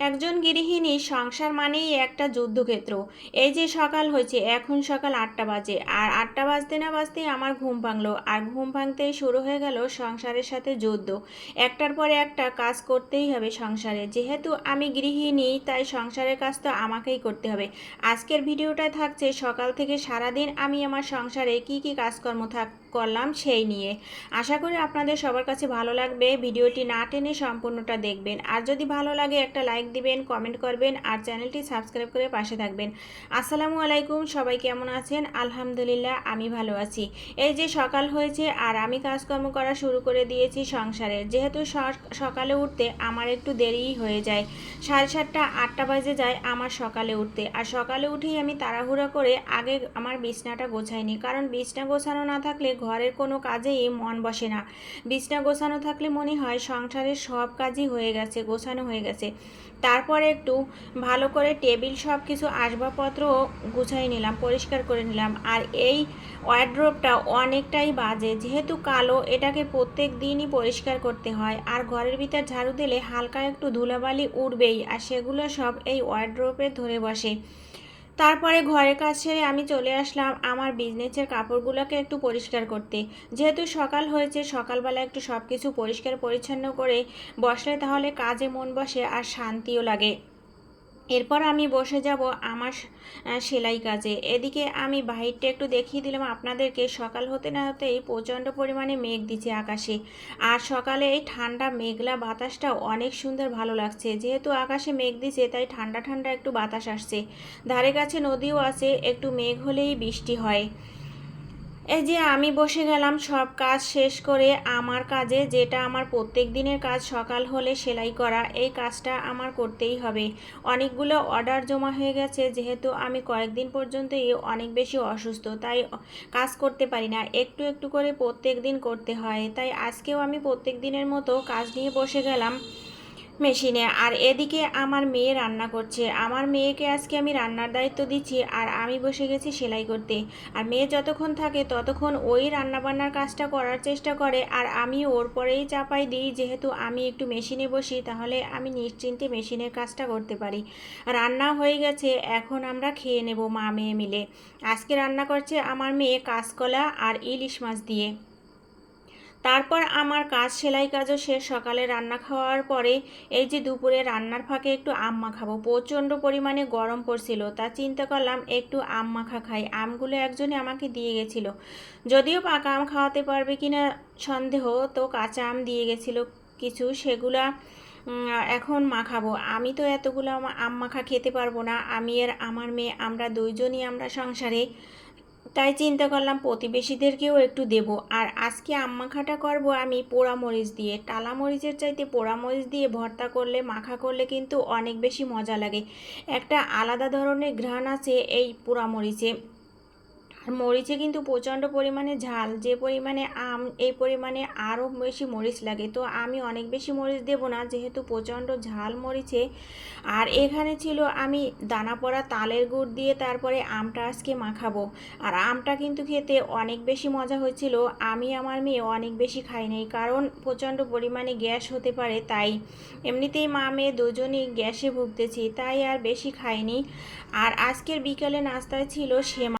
একজন গৃহিণী, সংসার মানেই একটা যুদ্ধক্ষেত্র। এই যে সকাল হয়েছে, এখন সকাল আটটা বাজে, আর আটটা বাজতে না বাজতেই আমার ঘুম ভাঙলো, আর ঘুম ভাঙতেই শুরু হয়ে গেল সংসারের সাথে যুদ্ধ। একটার পরে একটা কাজ করতেই হবে সংসারে, যেহেতু আমি গৃহিণী, তাই সংসারের কাজ তো আমাকেই করতে হবে। আজকের ভিডিওটা থাকছে সকাল থেকে সারাদিন আমি আমার সংসারে কি কি কাজকর্ম থাক, করলাম সেই নিয়ে। আশা করি আপনাদের সবার কাছে ভালো লাগবে, ভিডিওটি না টেনে সম্পূর্ণটা দেখবেন। আর যদি ভালো লাগে একটা লাইক দিবেন কমেন্ট করবেন আর চ্যানেলটি সাবস্ক্রাইব করে পাশে থাকবেন। আসসালামু আলাইকুম, সবাই কেমন আছেন? আলহামদুলিল্লাহ, আমি ভালো আছি। এই যে সকাল হয়েছে আর আমি কাজকর্ম করা শুরু করে দিয়েছি সংসারের। যেহেতু সক- সকালে উঠতে আমার একটু দেরিই হয়ে যায়। সাড়ে সাতটা, আটটা বাজে যায় আমার সকালে উঠতে। আর সকালে উঠেই আমি তাড়াহুড়া করে আগে আমার বিছনাটা গোছাইনি। কারণ বিছনা গোছানো না থাকলে ঘরের কোনো কাজেই মন বসে না। বিছনা গোছানো থাকলে মনে হয় সংসারের সব কাজই হয়ে গেছে, গোছানো হয়ে গেছে। তারপরে একটু ভালো করে টেবিল সব কিছু আসবাবপত্র গুছাই নিলাম, পরিষ্কার করে নিলাম। আর এই ওয়ার্ড্রোপটা অনেকটাই বাজে, যেহেতু কালো, এটাকে প্রত্যেক দিনই পরিষ্কার করতে হয়। আর ঘরের ভিতর ঝাড়ু দিলে হালকা একটু ধুলাবালি উঠবেই, আর সেগুলো সব এই ওয়ার্ড্রোপে ধরে বসে। তারপরে ঘরের কাজ আমি চলে আসলাম আমার বিজনেসের কাপড়গুলোকে একটু পরিষ্কার করতে। যেহেতু সকাল হয়েছে, সকালবেলা একটু সব কিছু পরিষ্কার পরিচ্ছন্ন করে বসলে তাহলে কাজে মন বসে আর শান্তিও লাগে। এরপর আমি বসে যাব আমার সেলাই কাজে। এদিকে আমি বাহিরটা একটু দেখিয়ে দিলাম আপনাদেরকে। সকাল হতে না হতেই প্রচণ্ড পরিমাণে মেঘ দিচ্ছে আকাশে। আর সকালে এই ঠান্ডা মেঘলা বাতাসটাও অনেক সুন্দর ভালো লাগছে। যেহেতু আকাশে মেঘ দিচ্ছে তাই ঠান্ডা ঠান্ডা একটু বাতাস আসছে। ধারে কাছে নদীও আছে, একটু মেঘ হলেই বৃষ্টি হয়। এই যে আমি বসে গেলাম, সব কাজ শেষ করে আমার কাজে, যেটা আমার প্রত্যেক দিনের কাজ, সকাল হলে সেলাই করা, এই কাজটা আমার করতেই হবে। অনেকগুলো অর্ডার জমা হয়ে গেছে, যেহেতু আমি কয়েকদিন পর্যন্তই অনেক বেশি অসুস্থ, তাই কাজ করতে পারি না। একটু একটু করে প্রত্যেক দিন করতে হয়, তাই আজকেও আমি প্রত্যেক দিনের মতো কাজ নিয়ে বসে গেলাম। মেশিনে। আর এদিকে আমার মেয়ে রান্না করছে। আমার মেয়েকে আজকে আমি রান্নার দায়িত্ব দিচ্ছি আর আমি বসে গেছি সেলাই করতে। আর মেয়ে যতক্ষণ থাকে ততক্ষণ ওই রান্নাবান্নার কাজটা করার চেষ্টা করে আর আমি ওর পরেই চাপাই দিই। যেহেতু আমি একটু মেশিনে বসি তাহলে আমি নিশ্চিন্তে মেশিনের কাজটা করতে পারি। রান্না হয়ে গেছে, এখন আমরা খেয়ে নেব মা মেয়ে মিলে। আজকে রান্না করছে আমার মেয়ে কাঁচকলা আর ইলিশ মাছ দিয়ে। তারপর আমার কাজ সেলাই কাজও শেষ। সকালে রান্না খাওয়ার পরে এই যে দুপুরে রান্নার ফাঁকে একটু আম মাখাবো। প্রচণ্ড পরিমাণে গরম পড়ছিল, তা চিন্তা করলাম একটু আম মাখা খাই। আমগুলো একজনে আমাকে দিয়ে গেছিল। যদিও পাকা আম খাওয়াতে পারবে কিনা সন্দেহ, তো কাঁচা আম দিয়ে গেছিল কিছু, সেগুলা এখন মাখাবো। আমি তো এতগুলো আম- আম মাখা খেতে পারব না। আমি আর আমার মেয়ে, আমরা দুইজনই আমরা সংসারে তাই চিন্তা করলাম প্রতিবেশীদেরকেও একটু দেব। আর আজকে আম্মাখাটা করব আমি পোড়া মরিচ দিয়ে। টালা মরিচের চাইতে পোড়া মরিচ দিয়ে ভর্তা করলে, মাখা করলে কিন্তু অনেক বেশি মজা লাগে। একটা আলাদা ধরনের ঘ্রাণ আছে এই পোড়া মরিচে। মরিচে কিন্তু প্রচণ্ড পরিমাণে ঝাল, যে পরিমাণে আম, এই পরিমাণে আরও বেশি মরিচ লাগে। তো আমি অনেক বেশি মরিচ দেব না, যেহেতু প্রচণ্ড ঝাল মরিচে। আর এখানে ছিল আমি দানা পড়া তালের গুড় দিয়ে তারপরে আমটা আজকে মাখাবো। আর আমটা কিন্তু খেতে অনেক বেশি মজা হয়েছিল। আমি, আমার মেয়ে অনেক বেশি খাই নাই, কারণ প্রচণ্ড পরিমাণে গ্যাস হতে পারে, তাই এমনিতেই মা, মেয়ে দুজনই গ্যাসে ভুগতেছি, তাই আর বেশি খাইনি। আর আজকের বিকালে নাস্তায় ছিল সেমা